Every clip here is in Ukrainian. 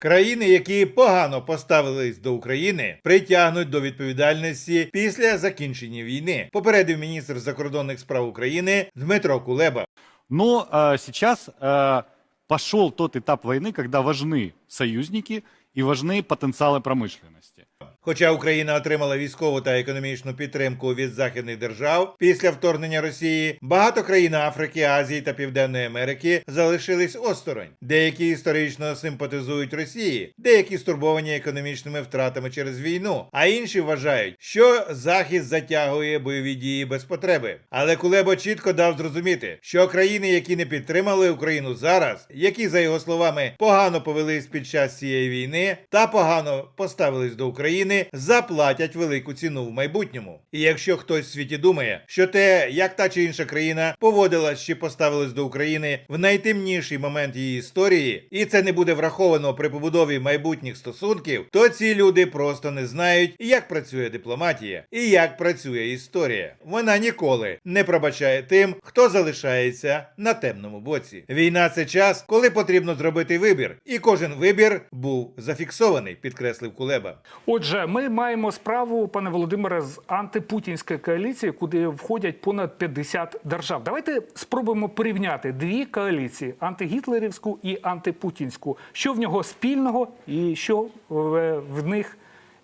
Країни, які погано поставились до України, притягнуть до відповідальності після закінчення війни. Попередив міністр закордонних справ України Дмитро Кулеба. Но э, сейчас э, пошел тот этап войны, когда важны союзники и важны потенциалы промышленности. Хоча Україна отримала військову та економічну підтримку від західних держав після вторгнення Росії, багато країн Африки, Азії та Південної Америки залишились осторонь. Деякі історично симпатизують Росії, деякі стурбовані економічними втратами через війну, а інші вважають, що Захід затягує бойові дії без потреби. Але Кулебо чітко дав зрозуміти, що країни, які не підтримали Україну зараз, які за його словами погано повелись під час цієї війни та погано поставились до України, заплатять велику ціну в майбутньому. І якщо хтось в світі думає, що те, як та чи інша країна поводилась чи поставилась до України в найтемніший момент її історії, і це не буде враховано при побудові майбутніх стосунків, то ці люди просто не знають, як працює дипломатія і як працює історія. Вона ніколи не пробачає тим, хто залишається на темному боці. Війна це час, коли потрібно зробити вибір, і кожен вибір був зафіксований, підкреслив Кулеба. Отже, ми маємо справу, пане Володимире, з антипутінської коаліції, куди входять понад 50 держав. Давайте спробуємо порівняти дві коаліції: антигітлерівську і антипутінську. Що в нього спільного і що в, в них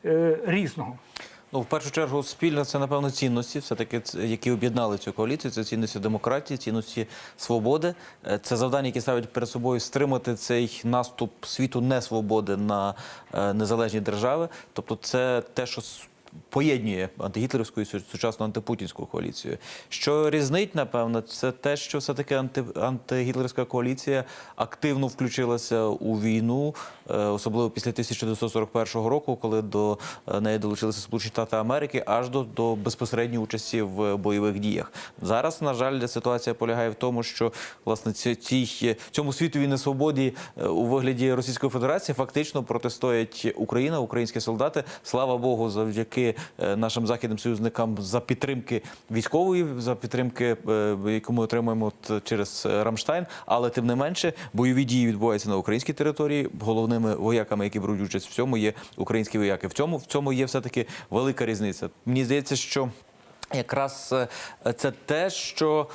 е, різного? Ну, в першу чергу, спільно це напевно цінності, все таки які об'єднали цю коаліцію. Це цінності демократії, цінності свободи. Е, Це завдання, які ставить перед собою стримати цей наступ світу несвободи на е, незалежні держави. Тобто, це те, що поєднує антигітлерівську і сучасну антипутінську коаліцію. Що різнить, напевно, це те, що все таки анти, антигітлерівська коаліція активно включилася у війну, е, особливо після 1941 року, коли до е, неї долучилися Сполучені Штати Америки, аж до, до безпосередньої участі в бойових діях. Зараз, на жаль, ситуація полягає в тому, що власне ці- цій, цьому світові несвободі е, у вигляді Російської Федерації фактично протистоять Україна, українські солдати. Слава Богу, завдяки е, нашим західним союзникам за підтримки військової, за підтримки, е, яку ми отримуємо от через е, Рамштайн. Але тим не менше, бойові дії відбуваються на українській території. Головними вояками, які беруть участь в цьому, є українські вояки. В цьому в цьому є все таки велика різниця. Мені здається, що. Якраз це те, що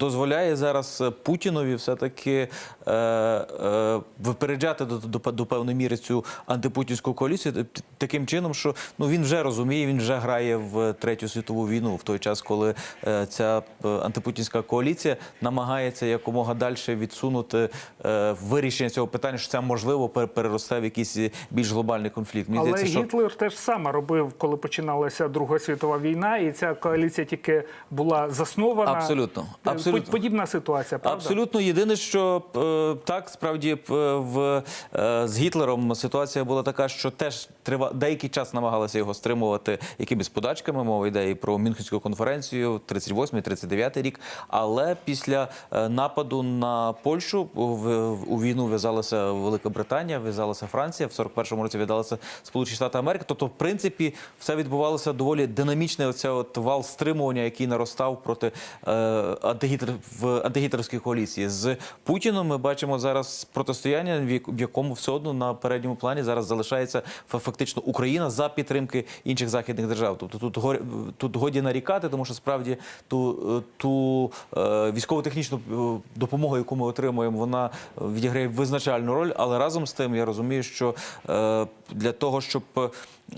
дозволяє зараз е, Путінові все-таки е, е, випереджати до, до, до певної міри цю антипутінську коаліцію таким чином, що ну він вже розуміє, він вже грає в третю світову війну в той час, коли е, ця е, антипутінська коаліція намагається якомога далі відсунути е, вирішення цього питання, що це можливо переросте в якийсь більш глобальний конфлікт. Мені Але здається, що Гітлер теж саме робив, коли починалася Друга світова війна, і ця коаліція тільки була заснована. Абсолютно, Е, абсолютно. Подібна ситуація, правда? Абсолютно єдине, що е, так справді е, в е, з Гітлером ситуація була така, що теж трива деякий час намагалися його стримувати якимись подачками. Мова йде і про Мюнхенську конференцію, 38-39 рік. Але після нападу на Польщу в, у війну в'язалася Велика Британія, в'язалася Франція. В 41-му році в'язалися Сполучені Штати Америки. Тобто, в принципі, все відбувалося доволі динамічне. Оця от вал стримування, який наростав проти антигітер в антигітлерській коаліції. З Путіном ми бачимо зараз протистояння, в якому все одно на передньому плані зараз залишається фа- фактично Україна за підтримки інших західних держав. Тобто тут тут годі нарікати, тому що справді ту, е, ту е, військово-технічну е, допомогу, яку ми отримуємо, вона відіграє визначальну роль. Але разом з тим я розумію, що е, для того, щоб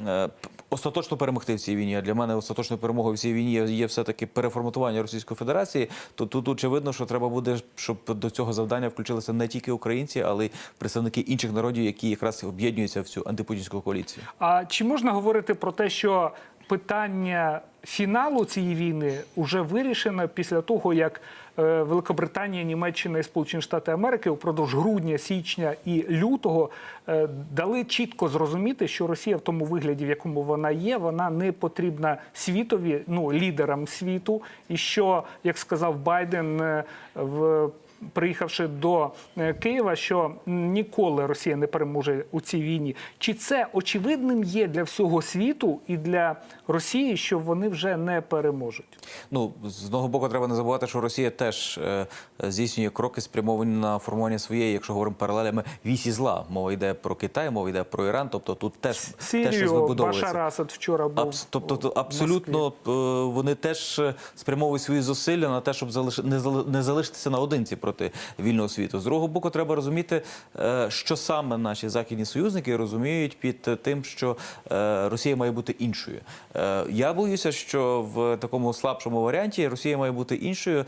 е, остаточно перемогти в цій війні. А для мене остаточною перемогою в цій війні є, є все-таки переформатування Російської Федерації. То тут очевидно, що треба буде, щоб до цього завдання включилися не тільки українці, але й представники інших народів, які якраз об'єднуються в цю антипутінську коаліцію. А чи можна говорити про те, що питання фіналу цієї війни вже вирішено після того, як е, Великобританія, Німеччина і Сполучені Штати Америки упродовж грудня, січня і лютого е, дали чітко зрозуміти, що Росія в тому вигляді, в якому вона є, вона не потрібна світові, ну лідерам світу, і що, як сказав Байден, е, в приїхавши до е, Києва, що ніколи Росія не переможе у цій війні. Чи це очевидним є для всього світу і для Росії, що вони вже не переможуть? Ну з одного боку, треба не забувати, що Росія теж е, здійснює кроки спрямовані на формування своєї, якщо говоримо паралелями, вісі зла. Мова йде про Китай, мова йде про Іран. Тобто тут теж теж Сирію вибудовується. Башар Асад вчора був. Абс- тобто, то абсолютно е, вони теж спрямовують свої зусилля на те, щоб залиш... не, зали- не залишитися наодинці проти вільного світу. З другого боку, треба розуміти, е, що саме наші західні союзники розуміють під тим, що е, Росія має бути іншою. Е, Я боюся, що в такому слабшому варіанті Росія має бути іншою,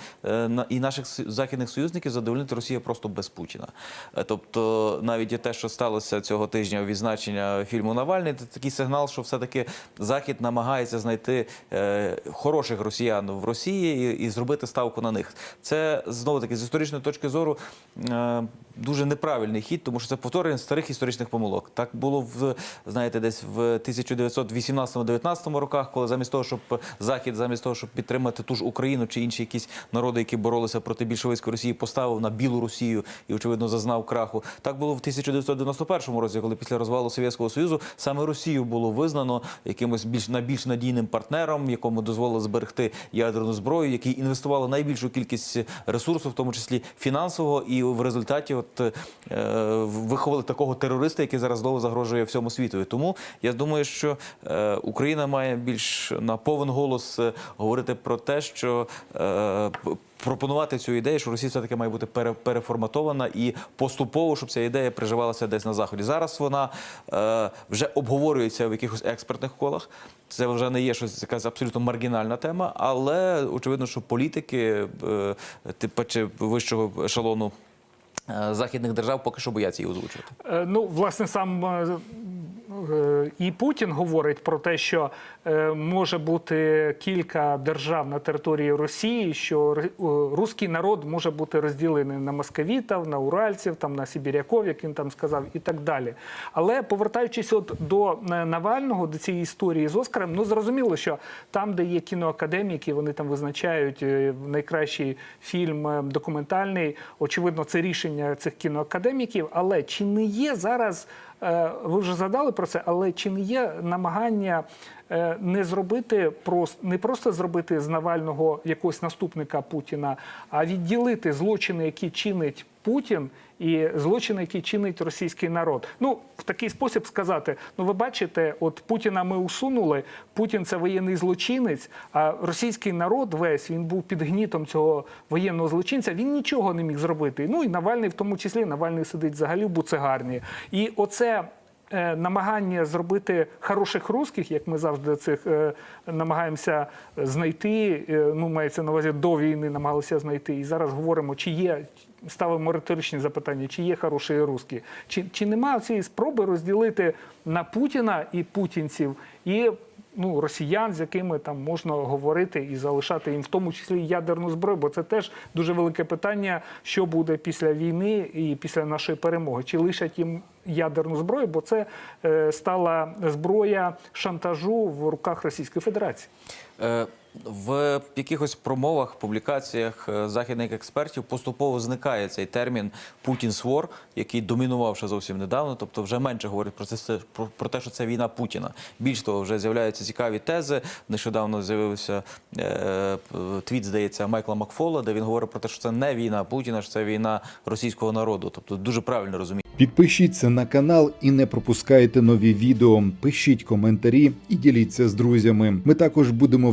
і наших західних союзників задовольнити Росія просто без Путіна. Тобто, навіть те, що сталося цього тижня відзначення фільму Навальний, це такий сигнал, що все-таки Захід намагається знайти хороших росіян в Росії і зробити ставку на них. Це знову таки з історичної точки зору е, дуже неправильний хід, тому що це повторення старих історичних помилок. Так було в знаєте, десь в 1918-19 роках, коли замість того, щоб Захід, замість того, щоб підтримати ту ж Україну чи інші якісь народи, які боролися проти більшовицької Росії, поставив на білу Росію і очевидно зазнав краху. Так було в 1991 році, коли після розвалу Совєтського Союзу саме Росію було визнано якимось більш найбільш надійним партнером, якому дозволили зберегти ядерну зброю, який інвестували найбільшу кількість ресурсу, в тому числі фінансового, і в результаті от е, виховали такого терориста, який зараз знову загрожує всьому світу. І Тому я думаю, що е, Україна має більш на повен голос е, говорити про те, що пропонувати цю ідею, що Росія все таки має бути пере- переформатована і поступово, щоб ця ідея приживалася десь на заході. Зараз вона е, вже обговорюється в якихось експертних колах. Це вже не є щось якась абсолютно маргінальна тема, але очевидно, що політики е, типу чи вищого ешелону е, західних держав поки що бояться її озвучувати. Е, Ну, власне, сам е, і Путін говорить про те, що е, може бути кілька держав на території Росії, що е, руський народ може бути розділений на московітів, на уральців, там на сибіряков, як він там сказав, і так далі. Але повертаючись от до е, Навального, до цієї історії з Оскаром, ну зрозуміло, що там, де є кіноакадеміки, вони там визначають е, найкращий фільм е, документальний. Очевидно, це рішення цих кіноакадеміків. Але чи не є зараз, е, ви вже задали про це, але чи не є намагання е, не зробити просто не просто зробити з Навального якогось наступника Путіна, а відділити злочини, які чинить Путін, і злочини, які чинить російський народ. Ну в такий спосіб сказати: ну ви бачите, от Путіна ми усунули. Путін це воєнний злочинець. А російський народ весь він був під гнітом цього воєнного злочинця. Він нічого не міг зробити. Ну і Навальний, в тому числі, Навальний сидить взагалі в буцегарні. І оце намагання зробити хороших русських, як ми завжди цих е, намагаємося знайти. е, ну, мається на увазі до війни намагалися знайти. І зараз говоримо, чи є. Ставимо риторичні запитання, чи є хороші русські, чи, чи немає цієї спроби розділити на Путіна і путінців, і ну, росіян, з якими там можна говорити і залишати їм в тому числі ядерну зброю, бо це теж дуже велике питання, що буде після війни і після нашої перемоги. Чи лишать їм ядерну зброю, бо це е, стала зброя шантажу в руках Російської Федерації. В якихось промовах, публікаціях е, західних експертів поступово зникає цей термін Путін's War, який домінував ще зовсім недавно. Тобто, вже менше говорять про це про, те, що це війна Путіна. Більш того, вже з'являються цікаві тези. Нещодавно з'явився е, твіт, здається, Майкла Макфола, де він говорить про те, що це не війна Путіна, що це війна російського народу. Тобто, дуже правильно розуміє. Підпишіться на канал і не пропускайте нові відео. Пишіть коментарі і діліться з друзями. Ми також будемо